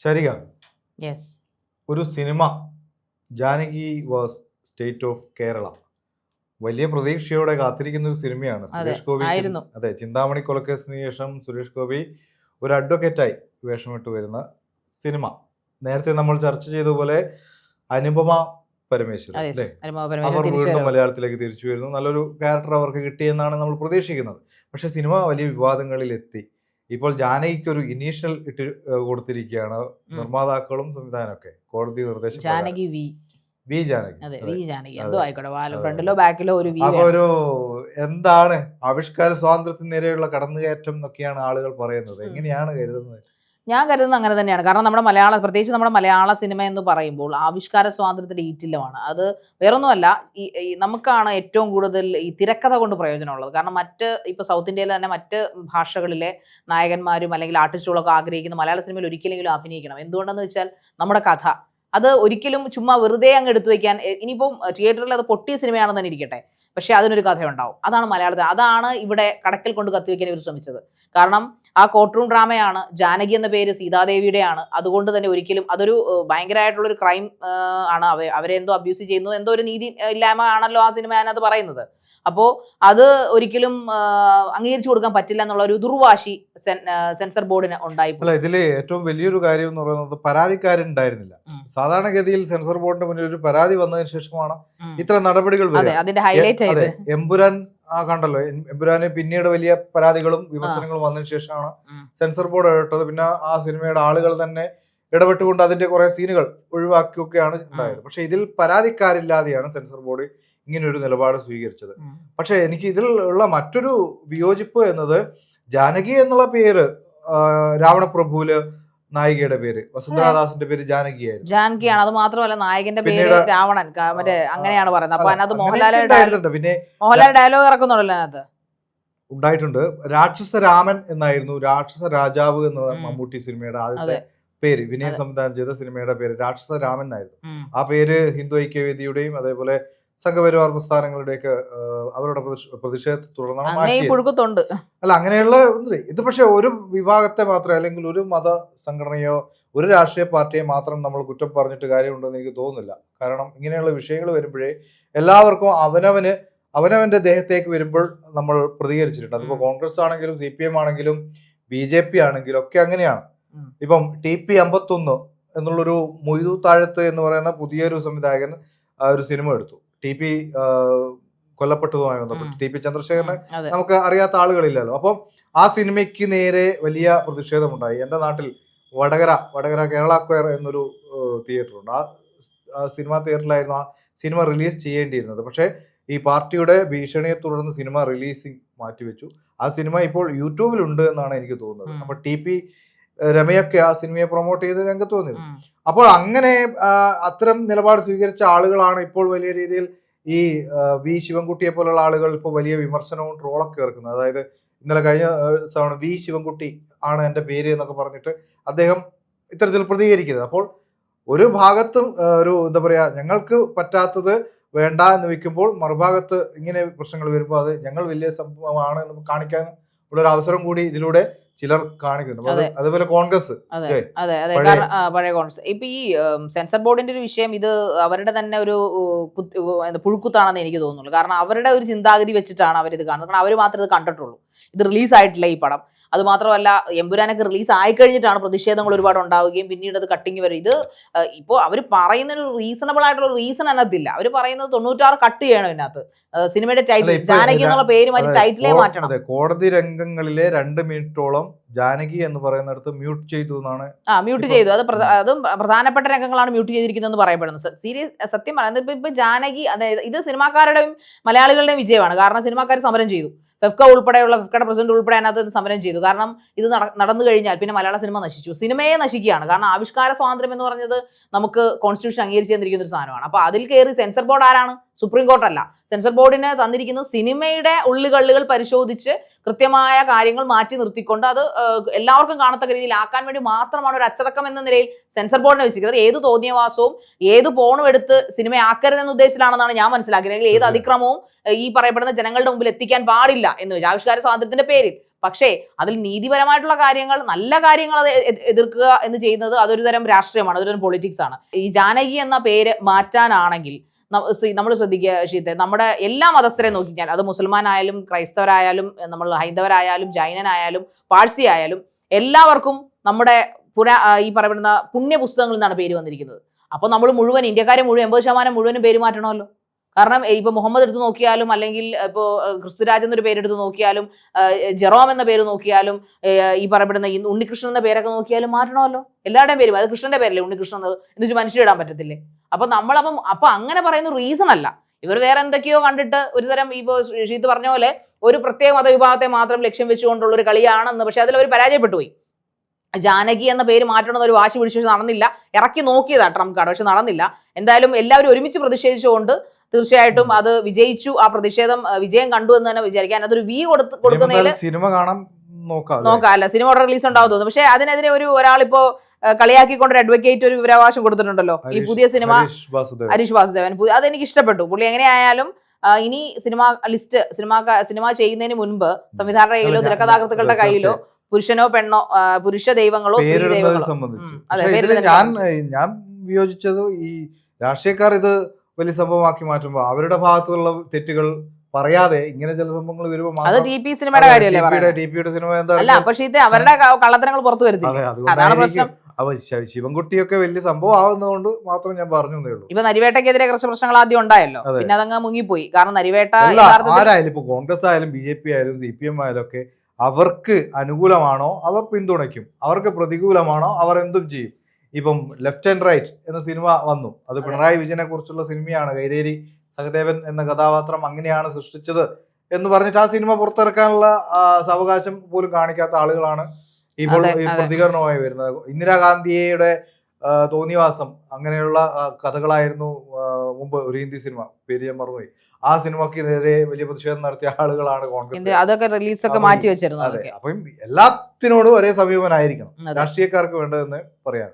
ശരിക. ഒരു cinema Janaki vs state of Kerala. വലിയ പ്രതീക്ഷയോടെ കാത്തിരിക്കുന്ന ഒരു സിനിമയാണ്. സുരേഷ് ഗോപി അതെ ചിന്താമണി കൊലക്കേസിന് ശേഷം സുരേഷ് ഗോപി ഒരു അഡ്വക്കേറ്റായി വേഷമിട്ട് വരുന്ന സിനിമ. നേരത്തെ നമ്മൾ ചർച്ച ചെയ്തതുപോലെ അനുപമ പരമേശ്വരൻ അല്ലേ? അവർ വീണ്ടും മലയാളത്തിലേക്ക് തിരിച്ചു വരുന്നു. നല്ലൊരു ക്യാരക്ടർ അവർക്ക് കിട്ടിയെന്നാണ് നമ്മൾ പ്രതീക്ഷിക്കുന്നത്. പക്ഷെ സിനിമ വലിയ വിവാദങ്ങളിൽ എത്തി ഇപ്പോൾ ജാനകിക്ക് ഒരു ഇനീഷ്യൽ ഇട്ട് കൊടുത്തിരിക്കുകയാണ് നിർമ്മാതാക്കളും സംവിധാനമൊക്കെ. കോടതി നിർദ്ദേശം. ജാനകി വി. വി ജാനകി. അതെ. വി ജാനകി. എന്തോ ആയിക്കോട്ടെ. ഫ്രണ്ടിലോ ബാക്കിലോ ഒരു അപ്പൊ ഒരു എന്താണ് ആവിഷ്കാര സ്വാതന്ത്ര്യത്തിന് നേരെയുള്ള കടന്നുകയറ്റം എന്നൊക്കെയാണ് ആളുകൾ പറയുന്നത്. എങ്ങനെയാണ് കരുതുന്നത്? ഞാൻ കരുതുന്നത് അങ്ങനെ തന്നെയാണ്. കാരണം നമ്മുടെ മലയാള പ്രത്യേകിച്ച് നമ്മുടെ മലയാള സിനിമ എന്ന് പറയുമ്പോൾ ആവിഷ്കാര സ്വാതന്ത്ര്യത്തിന്റെ ഈറ്റില്ലമാണ്. അത് വേറൊന്നുമല്ല ഈ നമുക്കാണ് ഏറ്റവും കൂടുതൽ ഈ തിരക്കഥ കൊണ്ട് പ്രയോജനമുള്ളത്. കാരണം മറ്റ് ഇപ്പോൾ സൗത്ത് ഇന്ത്യയിലെ തന്നെ മറ്റ് ഭാഷകളിലെ നായകന്മാരും അല്ലെങ്കിൽ ആർട്ടിസ്റ്റുകളൊക്കെ ആഗ്രഹിക്കുന്ന മലയാള സിനിമയിൽ ഒരിക്കലെങ്കിലും അഭിനയിക്കണം. എന്തുകൊണ്ടെന്ന് വെച്ചാൽ നമ്മുടെ കഥ. അത് ഒരിക്കലും ചുമ്മാ വെറുതെ അങ്ങ് എടുത്തു വയ്ക്കാൻ ഇനിയിപ്പം തിയേറ്ററിൽ അത് പൊട്ടിയ സിനിമയാണെന്ന് തന്നെ ഇരിക്കട്ടെ. പക്ഷേ അതിനൊരു കഥയുണ്ടാവും. അതാണ് മലയാളത്തിൽ. അതാണ് ഇവിടെ കടക്കൽ കൊണ്ട് കത്തിവെക്കാൻ ഇവർ ശ്രമിച്ചത്. കാരണം ആ കോർട്ട് റൂം ഡ്രാമയാണ് ജാനകി എന്ന പേര് സീതാദേവിയുടെയാണ്. അതുകൊണ്ട് തന്നെ ഒരിക്കലും അതൊരു ഭയങ്കരമായിട്ടുള്ളൊരു ക്രൈം ആണ്. അവ അവരെ എന്തോ അബ്യൂസ് ചെയ്യുന്നു എന്തോ ഒരു നീതി ഇല്ലായ്മ ആണല്ലോ ആ സിനിമ അതിനകത്ത് പറയുന്നത്. അപ്പോൾ അത് ഒരിക്കലും അംഗീകരിച്ചു കൊടുക്കാൻ പറ്റില്ല എന്നുള്ള ഒരു ദുർവാശി സെൻസർ ബോർഡിന് ഉണ്ടായി അല്ല ഇതിൽ ഏറ്റവും വലിയൊരു കാര്യം എന്ന് പറയുന്നത് പരാതിക്കാരുണ്ടായിരുന്നില്ല. ഉണ്ടായിരുന്നില്ല സാധാരണഗതിയിൽ സെൻസർ ബോർഡിന്റെ മുന്നിൽ ഒരു പരാതി വന്നതിന് ശേഷമാണ് ഇത്ര നടപടികൾ അതെ അതിന്റെ ഹൈലൈറ്റ് എമ്പുരാൻ ആ കണ്ടല്ലോ എമ്പുരാന് പിന്നീട് വലിയ പരാതികളും വിമർശനങ്ങളും വന്നതിന് ശേഷമാണ് സെൻസർ ബോർഡ് ഇടപെട്ടത് പിന്നെ ആ സിനിമയുടെ ആളുകൾ തന്നെ ഇടപെട്ടുകൊണ്ട് അതിന്റെ കുറെ സീനുകൾ ഒഴിവാക്കിയൊക്കെയാണ് ഉണ്ടായത്. പക്ഷെ ഇതിൽ പരാതിക്കാരില്ലാതെയാണ് സെൻസർ ബോർഡ് ഇങ്ങനെ ഒരു നിലപാട് സ്വീകരിച്ചത്. പക്ഷെ എനിക്ക് ഇതിൽ ഉള്ള മറ്റൊരു വിയോജിപ്പ് എന്നത് ജാനകി എന്നുള്ള പേര് രാവണപ്രഭുവിൽ നായികയുടെ പേര് വസുന്ധരാദാസിന്റെ പേര് ജാനകിയായിരുന്നു ജാനകിയാണ്. അത് മാത്രമല്ല നായകന്റെ പേര് രാവണൻ മറ്റേ അങ്ങനെയാണ് പറയുന്നത്. അപ്പൊ അതിനകത്ത് അങ്ങനെയൊക്കെ പിന്നെ മോഹൻലാൽ ഡയലോഗ് ഇറക്കുന്നുണ്ടല്ലോ അതിനകത്ത്. ഉണ്ടായിട്ടുണ്ട്. രാക്ഷസ രാമൻ എന്നായിരുന്നു. രാക്ഷസ രാജാവ് എന്ന് പറഞ്ഞ മമ്മൂട്ടി സിനിമയുടെ ആദ്യത്തെ പേര് വിനയ. സംവിധാനം ചെയ്ത സിനിമയുടെ പേര് രാക്ഷസ രാമൻ എന്നായിരുന്നു. ആ പേര് ഹിന്ദു ഐക്യവേദിയുടെയും അതേപോലെ സംഘപരിവാർ പ്രസ്ഥാനങ്ങളുടെയൊക്കെ അവരുടെ പ്രതിഷ- പ്രതിഷേധത്തെ തുടർന്നാണ് പുഴുക്കത്തുണ്ട്. അല്ല അങ്ങനെയുള്ള. ഇത് പക്ഷെ ഒരു വിഭാഗത്തെ മാത്രമേ അല്ലെങ്കിൽ ഒരു മത സംഘടനയോ ഒരു രാഷ്ട്രീയ പാർട്ടിയെ മാത്രം നമ്മൾ കുറ്റം പറഞ്ഞിട്ട് കാര്യമുണ്ടെന്ന് എനിക്ക് തോന്നുന്നില്ല. കാരണം ഇങ്ങനെയുള്ള വിഷയങ്ങൾ വരുമ്പോഴേ എല്ലാവർക്കും അവനവന് അവനവന്റെ ദേഹത്തേക്ക് വരുമ്പോൾ നമ്മൾ പ്രതികരിച്ചിട്ടുണ്ട്. അതിപ്പോ കോൺഗ്രസ് ആണെങ്കിലും സി പി എം ആണെങ്കിലും ബി ജെ പി ആണെങ്കിലും ഒക്കെ അങ്ങനെയാണ്. ഇപ്പം ടി പി അമ്പത്തൊന്ന് എന്നുള്ളൊരു മൊയ്തു താഴത്ത് എന്ന് പറയുന്ന പുതിയൊരു സംവിധായകൻ ഒരു സിനിമ എടുത്തു. ടി പി കൊല്ലപ്പെട്ടതുമായി ബന്ധപ്പെട്ട്. ടി പി ചന്ദ്രശേഖരനെ നമുക്ക് അറിയാത്ത ആളുകളില്ലല്ലോ. അപ്പം ആ സിനിമയ്ക്ക് നേരെ വലിയ പ്രതിഷേധമുണ്ടായി. എന്റെ നാട്ടിൽ വടകര വടകര കേരള സ്ക്വയർ എന്നൊരു തിയേറ്റർ ഉണ്ട് ആ സിനിമ തിയേറ്ററിലായിരുന്നു ആ സിനിമ റിലീസ് ചെയ്യേണ്ടിയിരുന്നത്. പക്ഷേ ഈ പാർട്ടിയുടെ ഭീഷണിയെ തുടർന്ന് സിനിമ റിലീസിങ് മാറ്റിവെച്ചു. ആ സിനിമ ഇപ്പോൾ യൂട്യൂബിലുണ്ട് എന്നാണ് എനിക്ക് തോന്നുന്നത്. അപ്പോൾ അപ്പൊ ടി പി രമയൊക്കെ ആ സിനിമയെ പ്രൊമോട്ട് ചെയ്ത് രംഗത്ത് വന്നിരുന്നു. അപ്പോൾ അങ്ങനെ അത്തരം നിലപാട് സ്വീകരിച്ച ആളുകളാണ് ഇപ്പോൾ വലിയ രീതിയിൽ ഈ വി ശിവൻകുട്ടിയെ പോലുള്ള ആളുകൾ ഇപ്പോൾ വലിയ വിമർശനവും ട്രോളൊക്കെ ഇറക്കുന്നത് അതായത് ഇന്നലെ കഴിഞ്ഞ ദിവസമാണ് വി ശിവൻകുട്ടി ആണ് എന്റെ പേര് എന്നൊക്കെ പറഞ്ഞിട്ട് അദ്ദേഹം ഇത്തരത്തിൽ പ്രതികരിക്കുന്നത്. അപ്പോൾ ഒരു ഭാഗത്തും ഒരു എന്താ പറയാ ഞങ്ങൾക്ക് പറ്റാത്തത് വേണ്ട എന്ന് വെക്കുമ്പോൾ മറുഭാഗത്ത് ഇങ്ങനെ പ്രശ്നങ്ങൾ വരുമ്പോൾ അത് ഞങ്ങൾ വലിയ സംഭവമാണ് എന്ന് കാണിക്കാൻ ഉള്ള ഒരു അവസരം കൂടി ഇതിലൂടെ ചിലർ കാണിക്കുന്നുണ്ട്. അതേപോലെ കോൺഗ്രസ് അതെ? അതെ അതെ. പഴയ- കാരണം പഴയ കോൺഗ്രസ്. ഇപ്പൊ ഈ സെൻസർ ബോർഡിന്റെ ഒരു വിഷയം ഇത് അവരുടെ തന്നെ ഒരു പുഴുക്കുത്താണെന്ന് എനിക്ക് തോന്നുന്നുള്ളൂ. കാരണം അവരുടെ ഒരു ചിന്താഗതി വെച്ചിട്ടാണ് അവർ ഇത് കാണുന്നത്. കാരണം അവർ മാത്രമേ ഇത് കണ്ടിട്ടുള്ളൂ. ഇത് റിലീസ് ആയിട്ടില്ല ഈ പടം. അത് മാത്രമല്ല എമ്പുരാനൊക്കെ റിലീസ് ആയി കഴിഞ്ഞിട്ടാണ് പ്രതിഷേധങ്ങൾ ഒരുപാട് ഉണ്ടാവുകയും പിന്നീട് അത് കട്ടിങ് വരെ. ഇത് ഇപ്പോൾ അവർ പറയുന്ന ഒരു റീസണബിൾ ആയിട്ടുള്ള റീസൺ അതിനകത്തില്ല. അവർ പറയുന്നത് തൊണ്ണൂറ്റാറ് കട്ട് ചെയ്യണം ഇതിനകത്ത്. സിനിമയുടെ ടൈറ്റിൽ ജാനകി എന്നുള്ള പേര് മാറ്റി ടൈറ്റിലേ മാറ്റണം. അതെ കോടതി രംഗങ്ങളിലെ രണ്ട് മിനിറ്റോളം ജാനകി എന്ന് പറയുന്നിടത്ത് മ്യൂട്ട് ചെയ്തു എന്നാണ് ആ മ്യൂട്ട് ചെയ്തു. അത് അതും പ്രധാനപ്പെട്ട രംഗങ്ങളാണ് മ്യൂട്ട് ചെയ്തിരിക്കുന്നതെന്ന് പറയപ്പെടുന്നത്. സീരിയസ് സത്യം പറയുന്നത് ഇപ്പൊ ഇപ്പൊ ജാനകി അതായത് ഇത് സിനിമാക്കാരുടെയും മലയാളികളുടെയും വിജയമാണ്. കാരണം സിനിമാക്കാർ സമരം ചെയ്തു. ഫെഫ്ക ഉൾപ്പെടെയുള്ള ഫെഫ്കയുടെ പ്രസിഡന്റ് ഉൾപ്പെടെ അതിനകത്ത് സമരം ചെയ്തു. കാരണം ഇത് നടന്നു കഴിഞ്ഞാൽ പിന്നെ മലയാള സിനിമ നശിച്ചു. സിനിമയെ നശിക്കുകയാണ്. കാരണം ആവിഷ്കാര സ്വാതന്ത്ര്യം എന്ന് പറഞ്ഞത് നമുക്ക് കോൺസ്റ്റിറ്റ്യൂഷൻ അംഗീകരിച്ചു തന്നിരിക്കുന്ന ഒരു സാധനമാണ്. അപ്പൊ അതിൽ കയറി സെൻസർ ബോർഡ് ആരാണ്? സുപ്രീം കോർട്ടല്ല അല്ല. സെൻസർ ബോർഡിന് തന്നിരിക്കുന്നത് സിനിമയുടെ ഉള്ളുകള്ളുകൾ പരിശോധിച്ച് കൃത്യമായ കാര്യങ്ങൾ മാറ്റി നിർത്തിക്കൊണ്ട് അത് എല്ലാവർക്കും കാണത്തക്ക രീതിയിൽ ആക്കാൻ വേണ്ടി മാത്രമാണ് ഒരു അച്ചടക്കം എന്ന നിലയിൽ സെൻസർ ബോർഡിനെ വെച്ചിരിക്കുന്നത്. ഏത് തോന്നിയവാസവും ഏത് പോണും എടുത്ത് സിനിമ ആക്കരുതെന്ന ഉദ്ദേശത്തിലാണെന്നാണ് ഞാൻ മനസ്സിലാക്കിയത് അല്ലെങ്കിൽ ഏത് അതിക്രമവും ഈ പറയപ്പെടുന്ന ജനങ്ങളുടെ മുമ്പിൽ എത്തിക്കാൻ പാടില്ല എന്ന് വെച്ചാൽ ആവിഷ്കാര സ്വാതന്ത്ര്യത്തിന്റെ പേരിൽ. പക്ഷേ അതിൽ നീതിപരമായിട്ടുള്ള കാര്യങ്ങൾ നല്ല കാര്യങ്ങൾ അത് എതിർക്കുക എന്ന് ചെയ്യുന്നത് അതൊരു തരം രാഷ്ട്രീയമാണ് അതൊരു തരം പൊളിറ്റിക്സ് ആണ്. ഈ ജാനകി എന്ന പേര് മാറ്റാനാണെങ്കിൽ നമ്മൾ ശ്രദ്ധിക്കുക ഷീത്തെ. നമ്മുടെ എല്ലാ മതസ്ഥരെ നോക്കിക്കാൻ അത് മുസൽമാനായാലും ക്രൈസ്തവരായാലും നമ്മൾ ഹൈന്ദവരായാലും ജൈനനായാലും പാഴ്സി ആയാലും എല്ലാവർക്കും നമ്മുടെ പുരാ ഈ പറയപ്പെടുന്ന പുണ്യ പുസ്തകങ്ങളിൽ നിന്നാണ് പേര് വന്നിരിക്കുന്നത്. അപ്പോൾ നമ്മൾ മുഴുവൻ ഇന്ത്യക്കാരെ മുഴുവൻ എൺപത് ശതമാനം മുഴുവനും പേര് മാറ്റണമല്ലോ. കാരണം ഇപ്പൊ മുഹമ്മദ് എടുത്ത് നോക്കിയാലും അല്ലെങ്കിൽ ഇപ്പോൾ ക്രിസ്തുരാജ് എന്നൊരു പേരെടുത്ത് നോക്കിയാലും ജെറോം എന്ന പേര് നോക്കിയാലും ഈ പറയപ്പെടുന്ന ഉണ്ണികൃഷ്ണൻ എന്ന പേരൊക്കെ നോക്കിയാലും മാറ്റണമല്ലോ. എല്ലാവരുടെയും പേരും അത് കൃഷ്ണന്റെ പേരല്ലേ ഉണ്ണികൃഷ്ണൻ എന്ന് വെച്ച് മനുഷ്യരിടാൻ പറ്റത്തില്ലേ? അപ്പൊ നമ്മളപ്പം അപ്പൊ അങ്ങനെ പറയുന്ന റീസൺ അല്ല. ഇവർ വേറെ എന്തൊക്കെയോ കണ്ടിട്ട് ഒരു തരം ഇപ്പോ ഷീത്ത് പറഞ്ഞ പോലെ ഒരു പ്രത്യേക മതവിഭാഗത്തെ മാത്രം ലക്ഷ്യം വെച്ചുകൊണ്ടുള്ള ഒരു കളിയാണെന്ന് പക്ഷെ അതിൽ അവർ പരാജയപ്പെട്ടു പോയി ജാനകി എന്ന പേര് മാറ്റണമെന്ന് ഒരു വാശി പിടിച്ചു നടന്നില്ല. ഇറക്കി നോക്കിയതാ ട്രംപ് കാർഡ് പക്ഷെ നടന്നില്ല. എന്തായാലും എല്ലാവരും ഒരുമിച്ച് പ്രതിഷേധിച്ചുകൊണ്ട് തീർച്ചയായിട്ടും അത് വിജയിച്ചു. ആ പ്രതിഷേധം വിജയം കണ്ടു എന്ന് തന്നെ വിചാരിക്കാൻ അതൊരു വി കൊടുത്ത് കൊടുക്കുന്നതിൽ സിനിമ കാണാൻ നോക്കാം? നോക്കാം. അല്ല സിനിമ റിലീസ് ഉണ്ടാവും തോന്നുന്നു. പക്ഷെ അതിനെതിരെ ഒരു ഒരാളിപ്പോ കളിയാക്കിക്കൊണ്ട് ഒരു അഡ്വക്കേറ്റ് ഒരു വിവരാവകാശം കൊടുത്തിട്ടുണ്ടല്ലോ. ഈ പുതിയ സിനിമ ഹരീഷ് വാസുദേവൻ. അതെനിക്ക് ഇഷ്ടപ്പെട്ടു പുള്ളി എങ്ങനെയായാലും ഇനി സിനിമ ലിസ്റ്റ് സിനിമ സിനിമ ചെയ്യുന്നതിന് മുൻപ് സംവിധായകരുടെ കയ്യിലോ തിരക്കഥാകൃത്തുക്കളുടെ കയ്യിലോ പുരുഷനോ പെണ്ണോ പുരുഷ ദൈവങ്ങളോ സ്ത്രീ ദൈവങ്ങളോ. ഞാൻ ഞാൻ വിയോജിച്ചത് ഈ രാഷ്ട്രീയക്കാർ ഇത് വലിയ സംഭവമാക്കി മാറ്റുമ്പോൾ അവരുടെ ഭാഗത്തുള്ള തെറ്റുകൾ പറയാതെ ഇങ്ങനെ ചില സംഭവങ്ങൾ വരുമ്പോൾ അത് ടി പി സിനിമയുടെ കാര്യമല്ലേ പറയുന്നത്? ടി പിയുടെ സിനിമ എന്താ അല്ല പക്ഷെ ഇത് അവരുടെ കള്ളത്തരങ്ങൾ പുറത്തു അതാണ് പ്രശ്നം. ശിവൻകുട്ടിയൊക്കെ വലിയ സംഭവം ആവുന്നതുകൊണ്ട് മാത്രം ഞാൻ പറഞ്ഞു ഉള്ളൂ. ഇപ്പൊ നരിവേട്ടക്കെതിരെ കുറച്ച് പ്രശ്നങ്ങൾ ആദ്യം ഉണ്ടായല്ലോ. പിന്നെ അതങ്ങ് മുങ്ങിപ്പോയി. കാരണം നരിവേട്ട ആരായാലും ഇപ്പൊ കോൺഗ്രസ് ആയാലും ബി ജെ പി ആയാലും സി പി എം ആയാലും ഒക്കെ അവർക്ക് അനുകൂലമാണോ? അവർ പിന്തുണയ്ക്കും. അവർക്ക് പ്രതികൂലമാണോ? അവർ എന്തും ചെയ്യും. ഇപ്പം ലെഫ്റ്റ് ആൻഡ് റൈറ്റ് എന്ന സിനിമ വന്നു. അത്. പിണറായി വിജയനെ കുറിച്ചുള്ള സിനിമയാണ്. കൈതേരി സഹദേവൻ എന്ന കഥാപാത്രം അങ്ങനെയാണ് സൃഷ്ടിച്ചത് എന്ന് പറഞ്ഞിട്ട് ആ സിനിമ പുറത്തിറക്കാനുള്ള സാവകാശം പോലും കാണിക്കാത്ത ആളുകളാണ് ഇപ്പോൾ ഈ പ്രതികരണമായി വരുന്നത്. ഇന്ദിരാഗാന്ധിയുടെ തോന്നിവാസം അങ്ങനെയുള്ള കഥകളായിരുന്നു മുമ്പ് ഒരു ഹിന്ദി സിനിമ പേര് ഞാൻ മറന്നുപോയി. ആ നേരെ വലിയ പ്രതിഷേധം നടത്തിയ ആളുകളാണ് കോൺഗ്രസ്. അതൊക്കെ റിലീസൊക്കെ ഒക്കെ മാറ്റി വെച്ചിരുന്നത് അതെ. അപ്പം എല്ലാത്തിനോടും ഒരേ സമീപനായിരിക്കണം. രാഷ്ട്രീയക്കാർക്ക് വേണ്ടതെന്ന് പറയാം